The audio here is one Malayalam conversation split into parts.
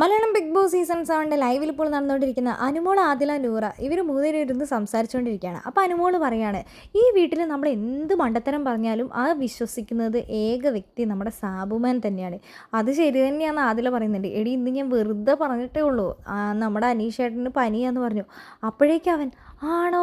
മലയാളം ബിഗ് ബോസ് സീസൺ സെവന്റെ ലൈവിൽ ഇപ്പോൾ നടന്നുകൊണ്ടിരിക്കുന്ന അനുമോൾ ആദില നൂറ ഇവർ മൂന്നുപേരും ഇരുന്ന് സംസാരിച്ചുകൊണ്ടിരിക്കുകയാണ്. അപ്പോൾ അനുമോൾ പറയാണ് ഈ വീട്ടിൽ നമ്മൾ എന്ത് മണ്ടത്തരം പറഞ്ഞാലും ആ വിശ്വസിക്കുന്നത് ഏക വ്യക്തി നമ്മുടെ സാബുമാൻ തന്നെയാണ്. അത് ശരി തന്നെയാണ് ആദില പറയുന്നുണ്ട് എടി ഇന്ന് ഞാൻ വെറുതെ പറഞ്ഞിട്ടേ ഉള്ളൂ. നമ്മുടെ അനീഷേട്ടന് പനിയാന്ന് പറഞ്ഞു. അപ്പോഴേക്കും അവൻ ആണോ?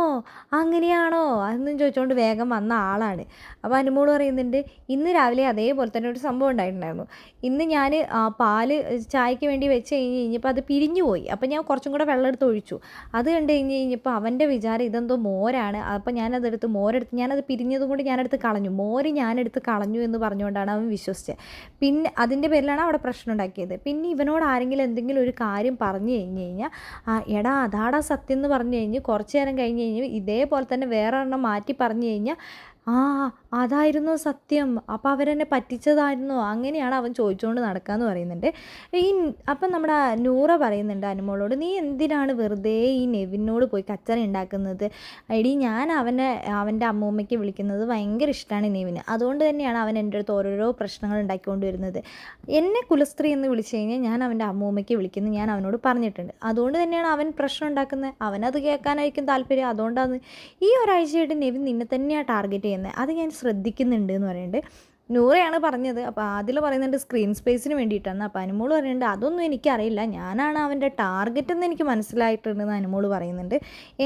അങ്ങനെയാണോ? അതൊന്നും ചോദിച്ചുകൊണ്ട് വേഗം വന്ന ആളാണ്. അപ്പോൾ അനുമോൾ പറയുന്നുണ്ട് ഇന്ന് രാവിലെ അതേപോലെ തന്നെ ഒരു സംഭവം ഉണ്ടായിട്ടുണ്ടായിരുന്നു. ഇന്ന് ഞാൻ പാൽ ചായക്ക് വേണ്ടി വെച്ച് കഴിഞ്ഞ് കഴിഞ്ഞപ്പോൾ അത് പിരിഞ്ഞു പോയി. അപ്പോൾ ഞാൻ കുറച്ചും കൂടെ വെള്ളം എടുത്ത് ഒഴിച്ചു. അത് കണ്ട് കഴിഞ്ഞ് കഴിഞ്ഞപ്പോൾ അവന്റെ വിചാരം ഇതെന്തോ മോരാണ്. അപ്പോൾ ഞാനതെടുത്ത് മോരെടുത്ത് ഞാനത് പിരിഞ്ഞതും കൊണ്ട് ഞാനെടുത്ത് കളഞ്ഞു. മോര് ഞാനെടുത്ത് കളഞ്ഞു എന്ന് പറഞ്ഞുകൊണ്ടാണ് അവൻ വിശ്വസിച്ചത്. പിന്നെ അതിന്റെ പേരിലാണ് അവിടെ പ്രശ്നം ഉണ്ടാക്കിയത്. പിന്നെ ഇവനോട് ആരെങ്കിലും എന്തെങ്കിലും ഒരു കാര്യം പറഞ്ഞു കഴിഞ്ഞ് കഴിഞ്ഞാൽ എടാ അതാടാ സത്യം എന്ന് പറഞ്ഞു കഴിഞ്ഞ് കുറച്ച് നേരം കഴിഞ്ഞ് കഴിഞ്ഞ് ഇതേപോലെ തന്നെ വേറെ ഒരെണ്ണം മാറ്റി പറഞ്ഞു കഴിഞ്ഞാൽ ആ അതായിരുന്നു സത്യം. അപ്പം അവരെന്നെ പറ്റിച്ചതായിരുന്നു. അങ്ങനെയാണ് അവൻ ചോദിച്ചുകൊണ്ട് നടക്കാന്ന് പറയുന്നുണ്ട്. ഈ അപ്പം നമ്മുടെ നൂറ പറയുന്നുണ്ട് അനുമോളോട് നീ എന്തിനാണ് വെറുതെ ഈ നെവിനോട് പോയി കച്ചറ ഉണ്ടാക്കുന്നത് എടി ഞാൻ അവനെ അവന്റെ അമ്മൂമ്മയ്ക്ക് വിളിക്കുന്നത് ഭയങ്കര ഇഷ്ടമാണ് നെവിന്. അതുകൊണ്ട് തന്നെയാണ് അവൻ എന്റെ അടുത്ത് ഓരോരോ പ്രശ്നങ്ങൾ ഉണ്ടാക്കിക്കൊണ്ട് വരുന്നത്. എന്നെ കുലസ്ത്രീ എന്ന് വിളിച്ചു കഴിഞ്ഞാൽ ഞാൻ അവന്റെ അമ്മൂമ്മയ്ക്ക് വിളിക്കുന്നത് ഞാൻ അവനോട് പറഞ്ഞിട്ടുണ്ട്. അതുകൊണ്ട് തന്നെയാണ് അവൻ പ്രശ്നം ഉണ്ടാക്കുന്നത് അവനത് കേൾക്കാനായിരിക്കും താല്പര്യം. അതുകൊണ്ടാണ് ഈ ഒരാഴ്ചയായിട്ട് നെവിൻ നിന്നെ തന്നെയാണ് ടാർഗറ്റ് ചെയ്യുന്നത് അത് ഞാൻ ശ്രദ്ധിക്കുന്നുണ്ട് എന്ന് പറയുന്നുണ്ട് നൂറയാണ് പറഞ്ഞത്. അപ്പോൾ അതിൽ പറയുന്നുണ്ട് സ്ക്രീൻ സ്പേസിന് വേണ്ടിയിട്ടാണ് അപ്പോൾ അനുമോൾ പറയുന്നുണ്ട് അതൊന്നും എനിക്കറിയില്ല. ഞാനാണ് അവന്റെ ടാർഗറ്റ് എന്ന് എനിക്ക് മനസ്സിലായിട്ടുണ്ടെന്ന് അനുമോൾ പറയുന്നുണ്ട്.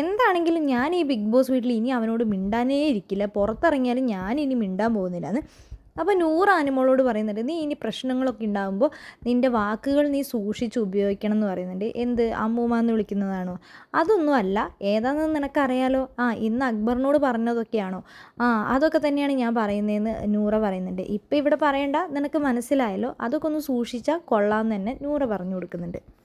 എന്താണെങ്കിലും ഞാൻ ഈ ബിഗ് ബോസ് വീട്ടിൽ ഇനി അവനോട് മിണ്ടാനേ ഇരിക്കില്ല. പുറത്തിറങ്ങിയാലും ഞാൻ ഇനി മിണ്ടാൻ പോകുന്നില്ല. എന്ന് അപ്പോൾ നൂറ് ആനിമോളോട് പറയുന്നുണ്ട് നീ ഇനി പ്രശ്നങ്ങളൊക്കെ ഉണ്ടാകുമ്പോൾ നിന്റെ വാക്കുകൾ നീ സൂക്ഷിച്ച് ഉപയോഗിക്കണം എന്ന് പറയുന്നുണ്ട്. എന്ത്? അമ്മൂമ്മ എന്ന് വിളിക്കുന്നതാണോ? അതൊന്നും അല്ല. ഏതാണെന്ന് നിനക്കറിയാലോ? ആ ഇന്ന് അക്ബറിനോട് പറഞ്ഞതൊക്കെയാണോ? ആ അതൊക്കെ തന്നെയാണ് ഞാൻ പറയുന്നതെന്ന് നൂറ പറയുന്നുണ്ട്. ഇപ്പം ഇവിടെ പറയണ്ട നിനക്ക് മനസ്സിലായല്ലോ? അതൊക്കെ ഒന്ന് സൂക്ഷിച്ചാൽ കൊള്ളാമെന്ന് തന്നെ നൂറ പറഞ്ഞു കൊടുക്കുന്നുണ്ട്.